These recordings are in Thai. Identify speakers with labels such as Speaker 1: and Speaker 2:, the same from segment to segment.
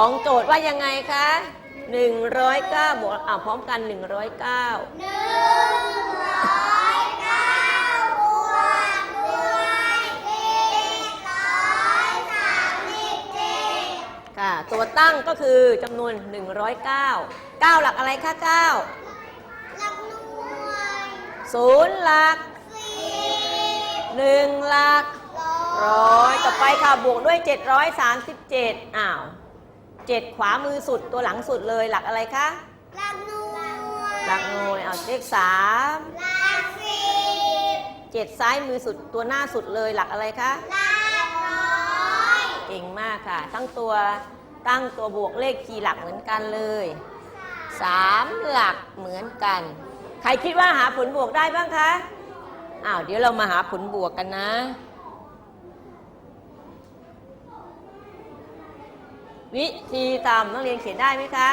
Speaker 1: อสองโจทย์ว่ายังไงคะ 109บวกอ่าพร้อมกัน 109
Speaker 2: หนึ่งร้อยเก้าบวกด้วยสิบร้อยสามสิบเจ็ด
Speaker 1: ค่ะ ตัวตั้งก็คือจำนวน 109 9 หลักอะไรคะ9
Speaker 2: หลักหน่วย
Speaker 1: ศูนย์หลัก
Speaker 2: สิบ
Speaker 1: หนึ่งหลัก
Speaker 2: ร้อ
Speaker 1: ยยต่อไปค่ะบวกด้วย 737 อ้าว 7ขวามือสุดตัวหลังสุดเลยหลักอะไรคะ
Speaker 2: หลักหน่วย
Speaker 1: หลักหน่วยเอาเลข
Speaker 2: หลักสิบ
Speaker 1: 3 7ซ้ายมือสุดตัวหน้าสุดเลยหลักอะไรคะ
Speaker 2: หลักร้อย
Speaker 1: เก่งมากค่ะ ตั้งตัวตั้งตัวบวกเลขคีย์หลักเหมือนกันเลยสามหลักเหมือนกัน ใครคิดว่าหาผลบวกได้บ้างคะอ้าวเดี๋ยวเรามาหาผลบวกกันนะ วิธีตามนักเรียนเขียนได้ไหมคะ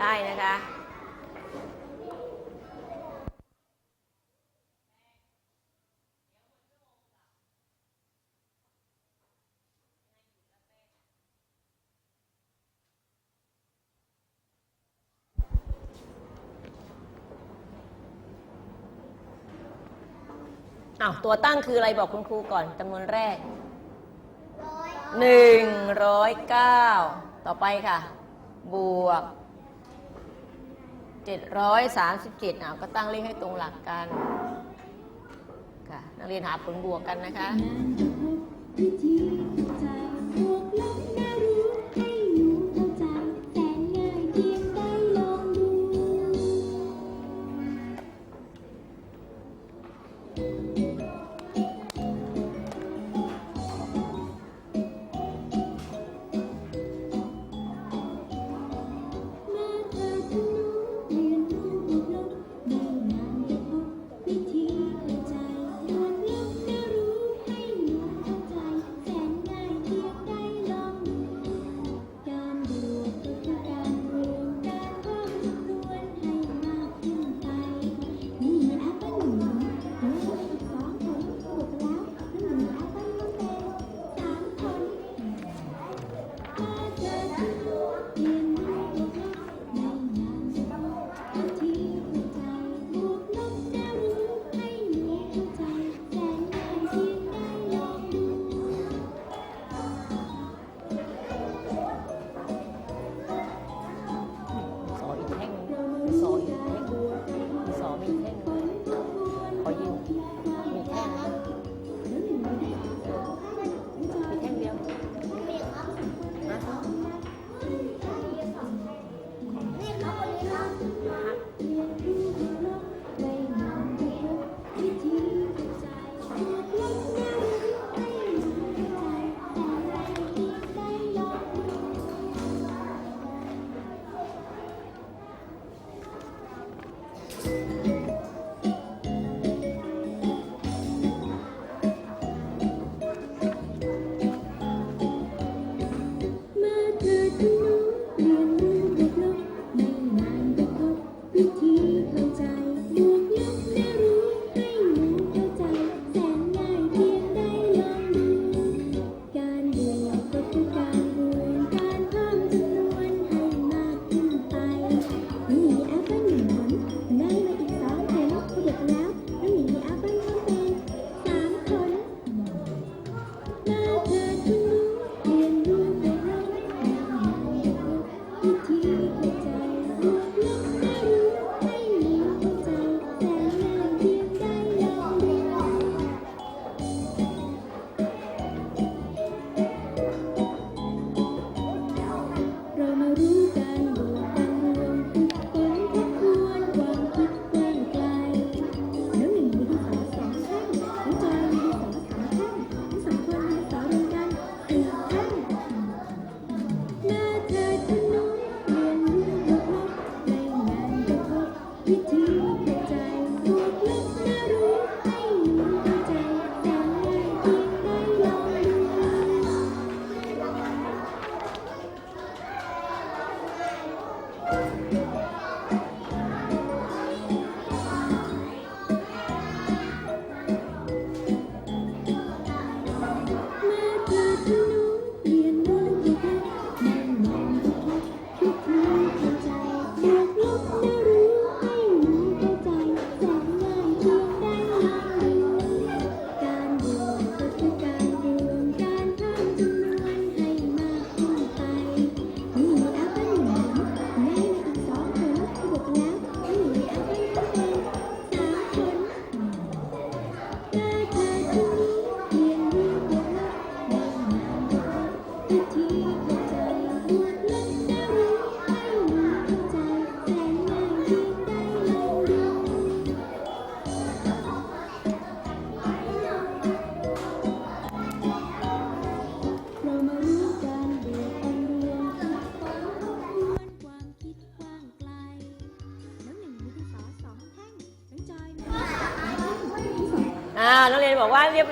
Speaker 1: ได้นะคะ อ้าว ตัวตั้งคืออะไรบอกคุณครูก่อนจำนวนแรก หนึ่งร้อยเก้าต่อไปค่ะ บวกเจ็ดร้อยสามสิบเจ็ดอ้าก็ตั้งเลขให้ตรงหลักกันค่ะนักเรียนหาผลบวกกันนะคะ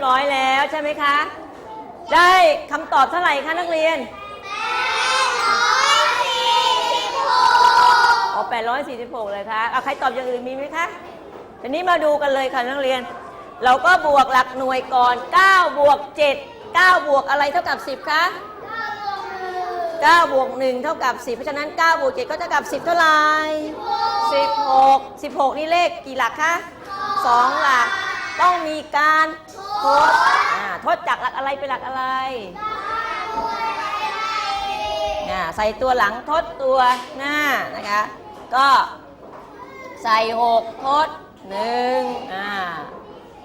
Speaker 3: รียบร้อ
Speaker 1: ยแล้วใช่ไหมคะ ได้คำตอบเท่าไหร่คะนักเรียนอ๋อ846 เลยคะเอาใครตอบอย่างอื่นมีไหมคะทีนี้มาดูกันเลยค่ะนักเรียน เราก็บวกหลักหน่วยก่อน 9 บวก 7 9 บวกอะไรเท่ากับ 10 คะ9บวก1เท่ากับ 10 เพราะฉะนั้น 9 บวก 7 ก็เท่ากับ 10 เท่าไหร่ 16 16 นี่เลขกี่หลักคะ 2 หลัก ต้องมีการทด อ่าทดจากหลักอะไรเป็นหลักอะไรอ่าใส่ตัวหลังทดตัวหน้านะคะ ก็ใส่หกทดหนึ่งอ่า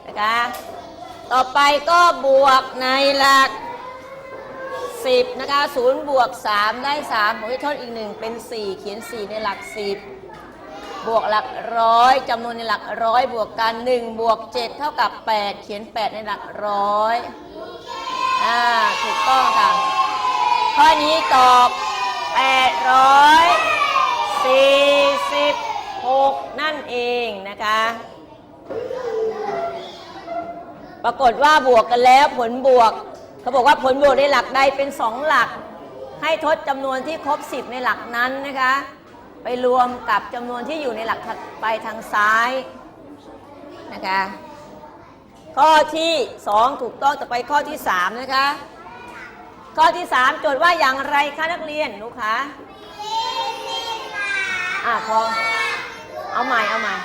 Speaker 1: นะคะ ต่อไปก็บวกในหลัก10นะคะศูนย์บวก3ได้3ผมจะทดอีก 1 เป็น 4 เขียน 4 ในหลัก 10 บวกหลักร้อยจำนวนในหลักร้อยบวกกัน1บวก7เท่ากับ 8 เขียน 8 ในหลักร้อยอ่าถูกต้องค่ะ ข้อนี้ตอบ 846 นั่นเองนะคะ ปรากฏว่าบวกกันแล้วผลบวก เขาบอกว่าผลบวกในหลักใดเป็น 2 หลัก ให้ทดจำนวนที่ครบ 10 ในหลักนั้นนะคะ ไปรวมกับจำนวนที่อยู่ในหลักถัดไปทางซ้ายนะคะข้อที่ 2 ถูกต้องต่อไปข้อที่ 3 นะคะ ข้อที่ 3 โจทย์ว่าอย่างไรคะนักเรียนหนูคะอะพอเอาใหม่เอาใหม่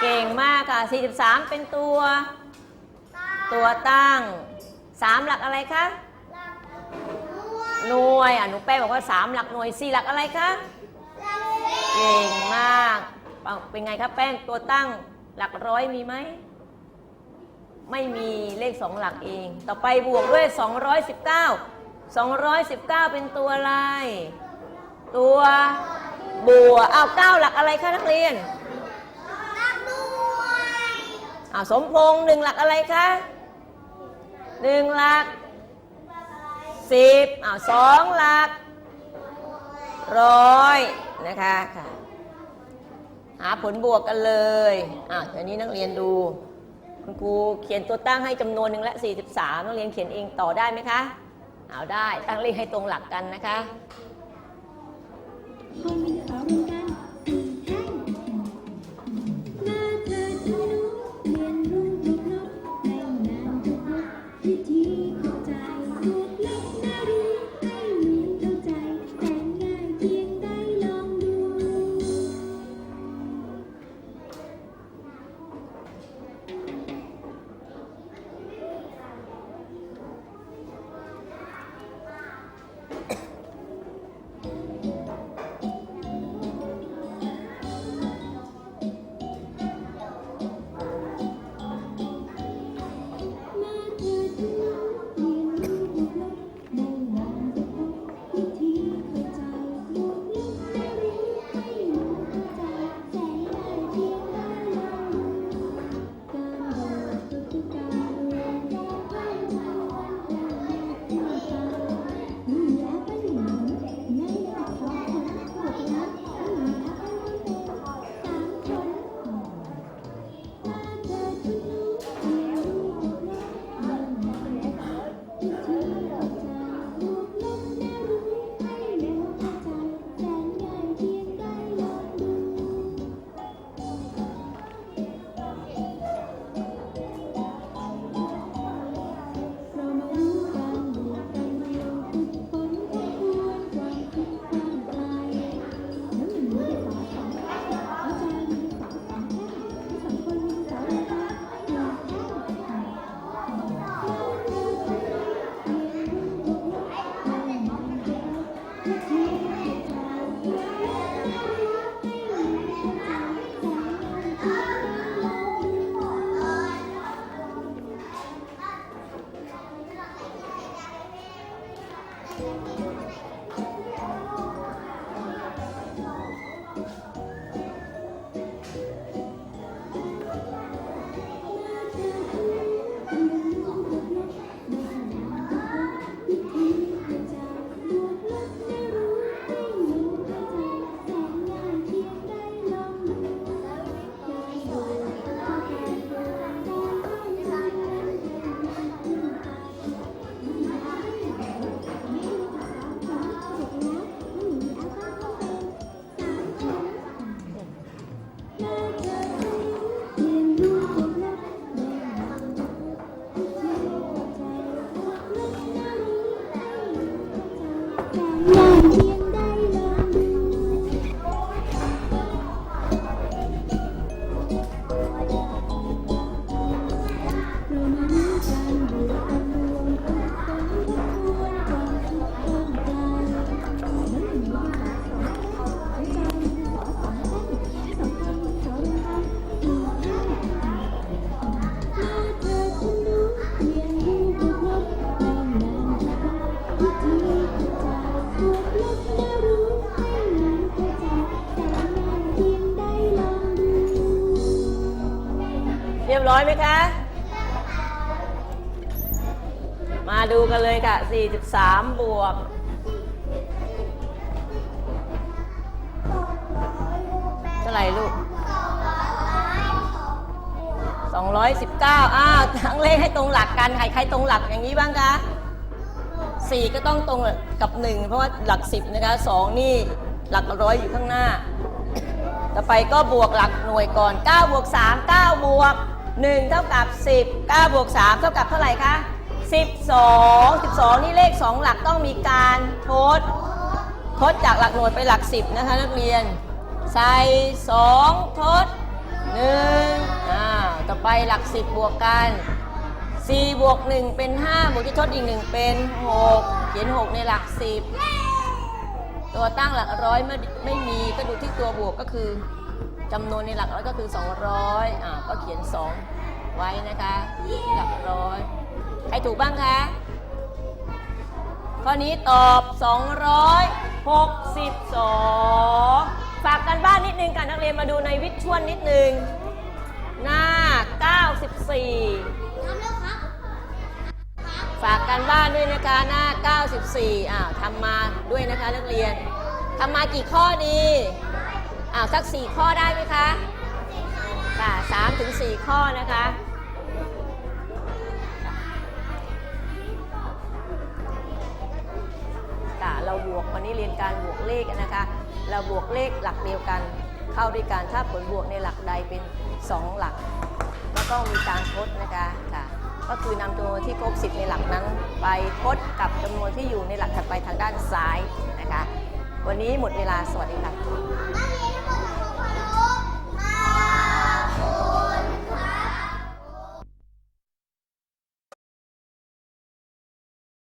Speaker 1: เก่งมากค่ะ 43 เป็นตัว ตัวตั้ง 3 หลักอะไรคะ หน่วยอะหนูแป้งบอกว่า3หลักหน่วย4หลักอะไรคะเก่งมากเอาเป็นไงครับแป้งตัวตั้งหลักร้อยมีไหมไม่มีเลข2หลักเอง ต่อไปบวกด้วย 219 219 เป็นตัวอะไร ตัวบวกอ้าว9หลักอะไรคะนักเรียนอ้าวสมพงษ์หนึ่งหลักอะไรคะหนึ่งหลัก สิบอ้าวสองหลักร้อยนะคะค่ะหาผลบวกกันเลยอะเดี๋ยวนี้นักเรียนดู คุณครูเขียนตัวตั้งให้จำนวนหนึ่งและ 43 นักเรียนเขียนเองต่อได้ไหมคะ เอาได้ตั้งเลขให้ตรงหลักกันนะคะ
Speaker 3: อยไห
Speaker 1: มคะ มาดูกันเลยค่ะ 43 บวกเท่าไหร่ลูก 219 อ้าวทั้งเลขให้ตรงหลักกัน ใครใครตรงหลักอย่างนี้บ้างคะ 4 ก็ต้องตรงกับ 1 เพราะว่าหลัก 10 นะคะ 2 นี่หลักร้อยอยู่ข้างหน้า ต่อไปก็บวกหลักหน่วยก่อน 9 บวก 3 9 บวก 1 เท่ากับ 10 9บวก3เท่ากับเท่าไหร่คะ12 12 นี่เลข 2 หลักต้องมีการทด ทดจากหลักหน่วยไปหลัก 10 นะคะนักเรียน ใส่ 2 ทด 1อ่าต่อไปหลัก 10 บวกกัน 4 บวก 1 เป็น 5 บวกที่ทดอีก 1 เป็น 6 เขียน 6 ในหลัก 10 ตัวตั้งหลักร้อยไม่ไม่มีก็ดูที่ตัวบวกก็คือ จำนวนในหลักร้อยก็คือ 200อ่าก็เขียน 2 ไว้นะคะหลักร้อย ใครถูกบ้างคะ ข้อนี้ตอบ 262 ฝากกันบ้านนิดนึงค่ะนักเรียนมาดูในวิชวลนิดนึง หน้า 94
Speaker 2: ทำแล้วครับ
Speaker 1: ฝากกันบ้านด้วยนะคะหน้า 94อ้าทำมาด้วยนะคะนักเรียน ทำมากี่ข้อดี อ้าวสัก4ข้อได้ไหมคะค่ะ3ถึง4ข้อนะคะค่ะเราบวกวันนี้เรียนการบวกเลขนะคะ เราบวกเลขหลักเดียวกันเข้าด้วยกันถ้าผลบวกในหลักใดเป็น 2 หลัก ก็ต้องมีการทดนะคะค่ะก็คือนำจำนวนที่ครบ 10 ในหลักนั้น ไปทดกับจำนวนที่อยู่ในหลักถัดไปทางด้านซ้ายนะคะ วันนี้หมดเวลาสวัสดีค่ะ